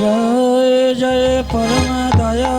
জয় জয় পরম দয়া।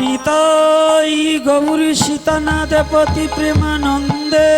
নিতাই গৌরী সীতানাথ পতি প্রেমানন্দে।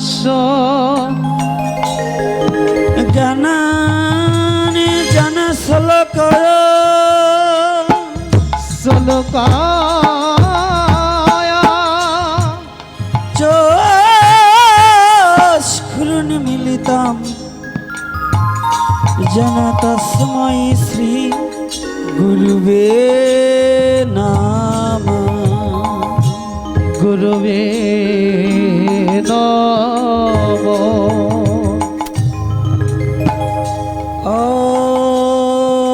ধাস জ্ঞানানি জন শ্লোকয় সলকায়া চস্ফুরণ মিলিতম। জন তস্मै শ্রী গুরুবে। নম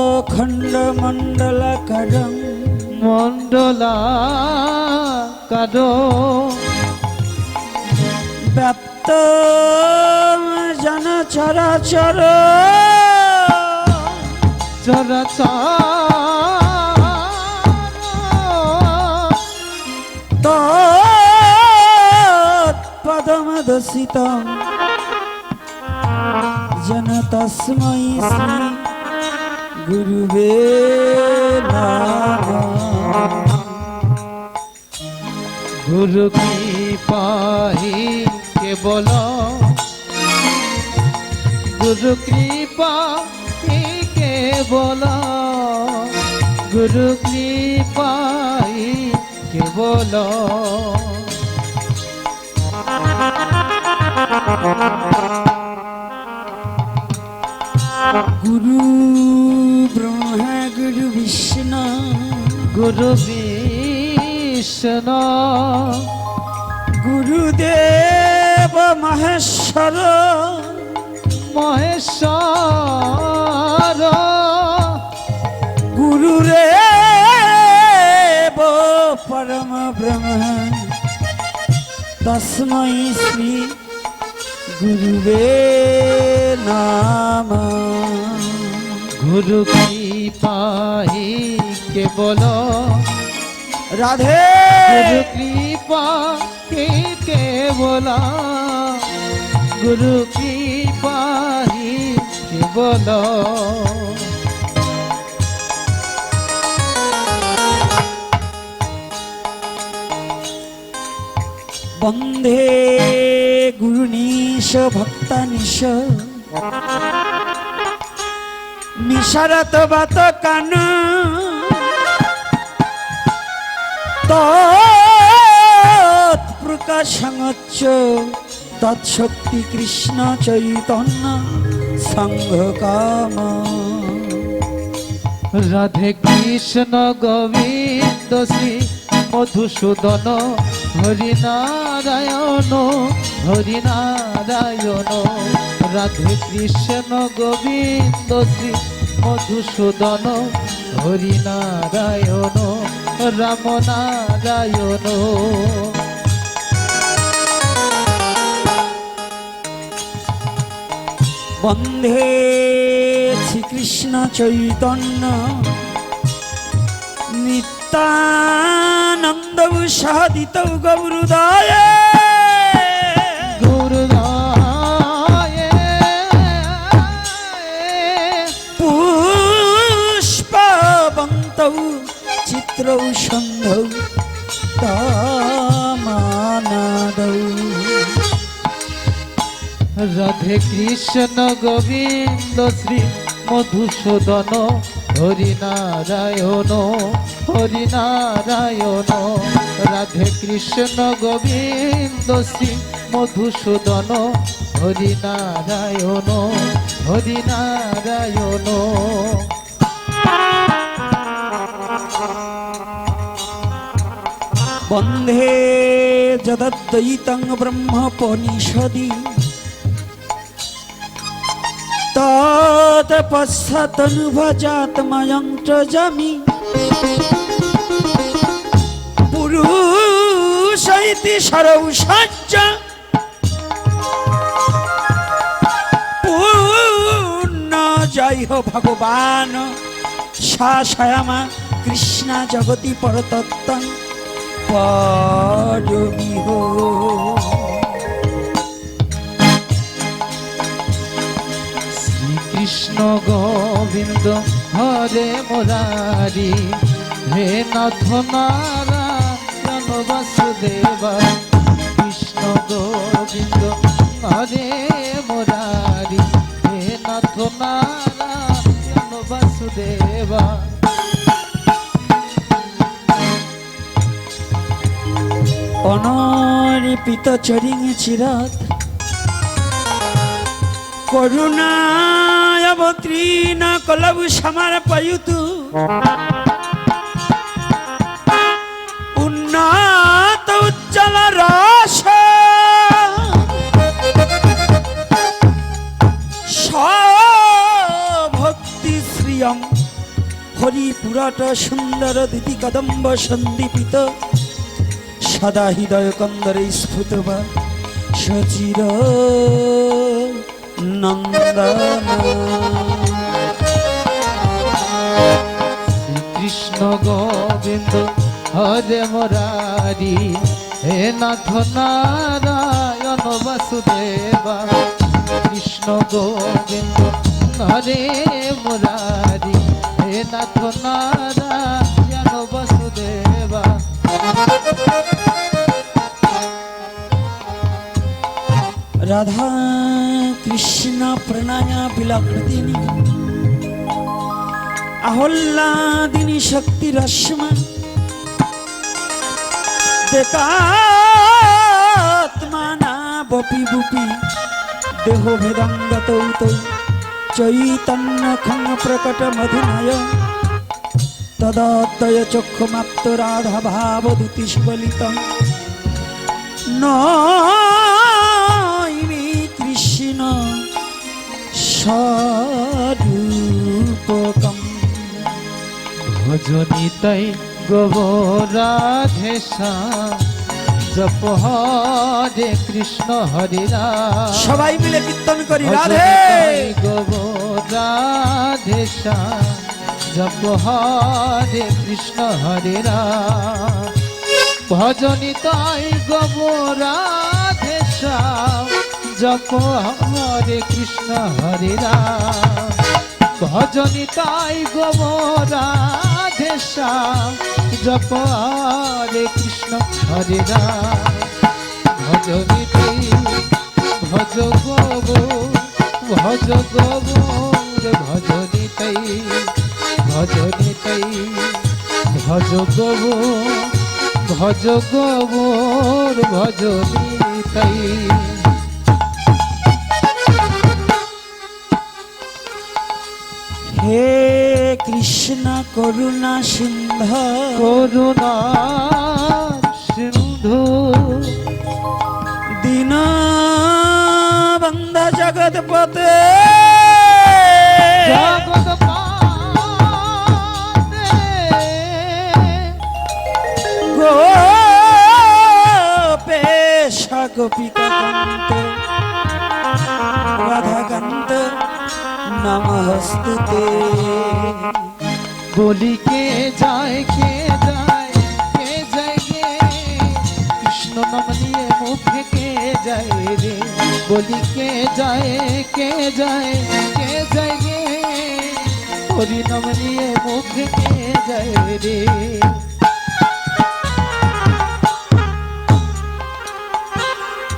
অখণ্ড মণ্ডল করম মণ্ডলা কাদ ব্যপ্ত জন চরাচর। চরচা তৎপদমদসিত জন তস্मै শ্রী গুরুবে গুরু কি পাহি কেবল গুরু কৃপা কেবল গুরু কৃপা কেবল গুরু ব্রহ্মা গুরু বিষ্ণু। গুরু বিষ্ণু। গুরুদেব মহেশ্বর। মহেশ্বর। গুরুরে পরম ব্রহ্ম। তস্मै শ্রী গুরুবে নাম। গুরু কি পাহি কেবল রাধে! গুরু কৃপা হি কেবল? গুরু কৃপা হি কেবল? বন্ধে গুরু নিশ নিশারত বাত কান। তৎপ্রকাশঙচ্চ তৎশক্তি কৃষ্ণ চৈতন্য সংঘ কাম। রাধে কৃষ্ণ গোবিন্দ শ্রী মধুসূদন হরি নারায়ণ হরি নারায়ণ রাধে কৃষ্ণ গোবিন্দ শ্রী মধুসূদন হরি নারায়ণ রাম নারায়ণ বন্ধে শ্রীকৃষ্ণ চৈতন্য নিত্যানন্দ গৌরুদয় গুরুদায় গোবিন্দ শ্রী মধুসূদন হরি নারায়ণ হরি নারায়ণ রাধে কৃষ্ণ গোবিন্দ শ্রী মধুসূদন হরি নারায়ণ হরি নারায়ণ বন্ধে যদদ্বৈতং ব্রহ্মপনিষদি। তৎপশ্চাতনুভজাত্ময়ং ত্রজামি পুরুষ ইতি সরৌ সজ্জ পূর্ণ জয় হো ভগবান শাসায়ামা কৃষ্ণা জগতি পরতত্ত্ব পরমিহ শ্রীকৃষ্ণ গোবিন্দ হরে মুরারি। হে নাথ নারায়ণ বাসুদেবা। কৃষ্ণ গোবিন্দ, হরে মুরারি। হে নাথ নারায়ণ বাসুদেবা। অনরিপিত চরিং চিরাত করুণায় অবতীর্ণ কলবু সমর্পয়ুতু। উন্নত উজ্জ্বল রস। ভক্তি শ্রিয়ম হরিপুরাট সুন্দর দিতি কদম্ব সন্দীপিত। সদা হৃদয় কন্দরে স্ফুত বা সচির। নন্দন কৃষ্ণ গোবিন্দ হরে মুরারি হে নাথ নারায়ণ বাসুদেবা কৃষ্ণ গোবিন্দ হরে মুরারি হে নাথ নারায়ণ বাসুদেবা রাধা কৃষ্ণ প্রণয় বিলাকৃতিনি আহ্লাদিনী শক্তি রশ্মা বপি বুপি দেহ ভেদঙ্গত চৈতন্য খং প্রকট মধুনয় তদদ্বয় চক্ষুমাপ্ত রাধা ভাব সুবলিত নইমি স্বরূপকম ভজনিতাই গোবরাধেশা জপ হরে কৃষ্ণ হরে সবাই মিলে কীর্তন করি রাধে। গোবরাধেশা জপ হরে কৃষ্ণ হরে রাম ভজনিতাই গোবরাধেশা জপ হরে কৃষ্ণ হরে রাম। ভজনিতাই গোবরাধেশা জপ হরে কৃষ্ণ হরে রাম। ভজনিতাই ভজ গব ভজ গব ভজনিতাই ভজনিতাই ভজ গব ভজ গবর ভজনিতাই হে কৃষ্ণ করুণা সিন্ধ। করুণা সিন্ধু। দীন বন্ধ জগৎপতে জগৎ পাতে গোপেশ গোপিকা নমস্তুতে বলি কে যায় কে যায় কে যায় গে কৃষ্ণ নাম নিয়ে মুখে কে যায় রে? বলি কে যায় কে যায় কে যায় গে হরি নাম নিয়ে মুখে কে যায় রে?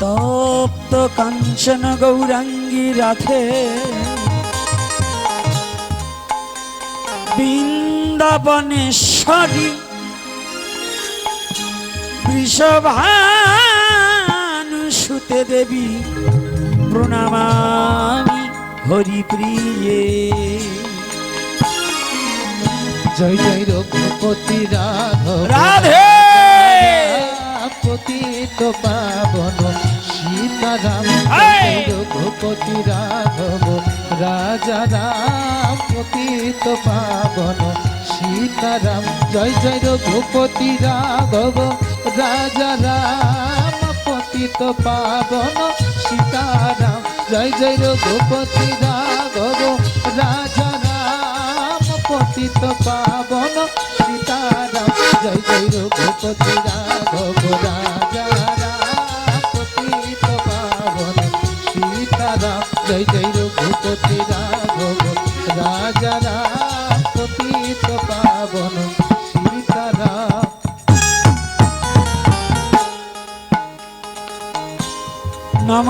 তপ্ত কাঞ্চন গৌরাঙ্গী রাধে। বৃন্দাবনেশ্বরী বৃষভানু সুতে দেবী প্রণামামি হরিপ্রিয়ে। জয় জয় রঘুপতি রাঘব রাধে! পতিত পাবন। সীতারাম! রঘুপতি রাঘব রাজা রাম পতিত পাবন সীতারাম। জয় জয় রঘুপতি রাঘব রাজা রাম পতিত পাবন সীতারাম। জয় জয় রঘুপতি রাঘব রাজা রাম পতিত পাবন সীতারাম। জয় জয় রঘুপতি রাঘব রঘুপতি রাঘব রাজা রাম পতিত পাবন সীতারাম নম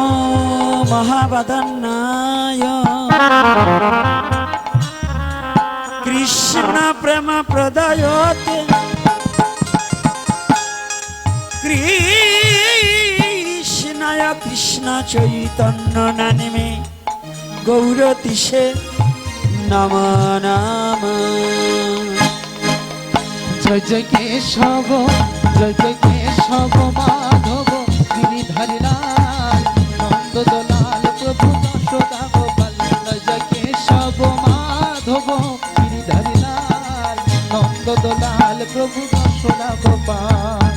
মহাবদন্নায় কৃষ্ণ প্রেম প্রদয়তে কৃষ্ণায় কৃষ্ণ চৈতন্য নামে গৌরতিষে নম নাম। জয় জয় কেশব জয় জয় কেশব মাধব গিরিধারী লাল নন্দ দলাল প্রভু যশোদা গোপাল জয় জয় কেশব মাধব গিরিধারী লাল নন্দ দলাল প্রভু যশোদা গোপাল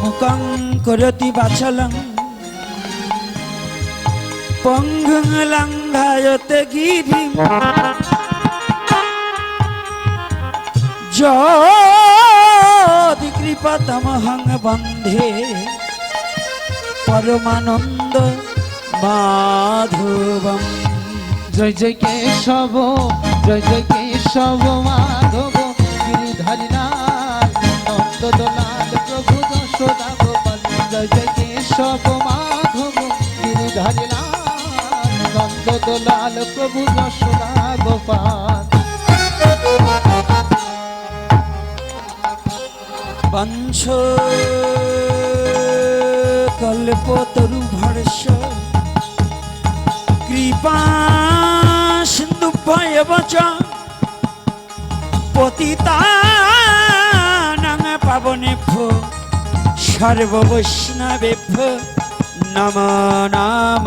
মুখং করতি বাচলং পঙ্গুং লঙ্ঘায়তে গিরিম যদি কৃপতমহং বন্ধে, পরমানন্দ মাধবম। জয় জয় কেশব, জয় জয় কেশব মাধব। গিরিধারী লাল নন্দ দলাল প্রভু যশোদা গোপাল। জয় জয় কেশব মাধব গিরিধারী নন্দ দলাল প্রভু যশোদা গোপাল। বংশ কল্পতরু ভর্ষ কৃপা সিন্ধু ভয়বচ। পতিতানাং পাবনেভ্য সর্ববৈষ্ণবেভ্য। নম নাম।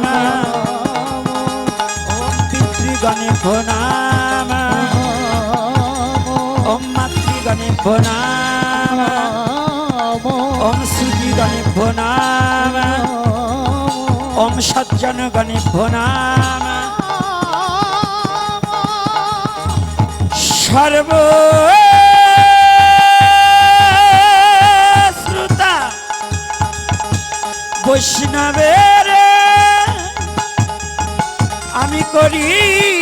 পিতৃগণেভ্যো নাম ওম মাতৃগণেভ্যো গণেভ্যো ওম শ্রুতি গণেভ্যো ওম সজ্জন গণেভ্যো সর্ব শ্রোতা বৈষ্ণবের আমি করি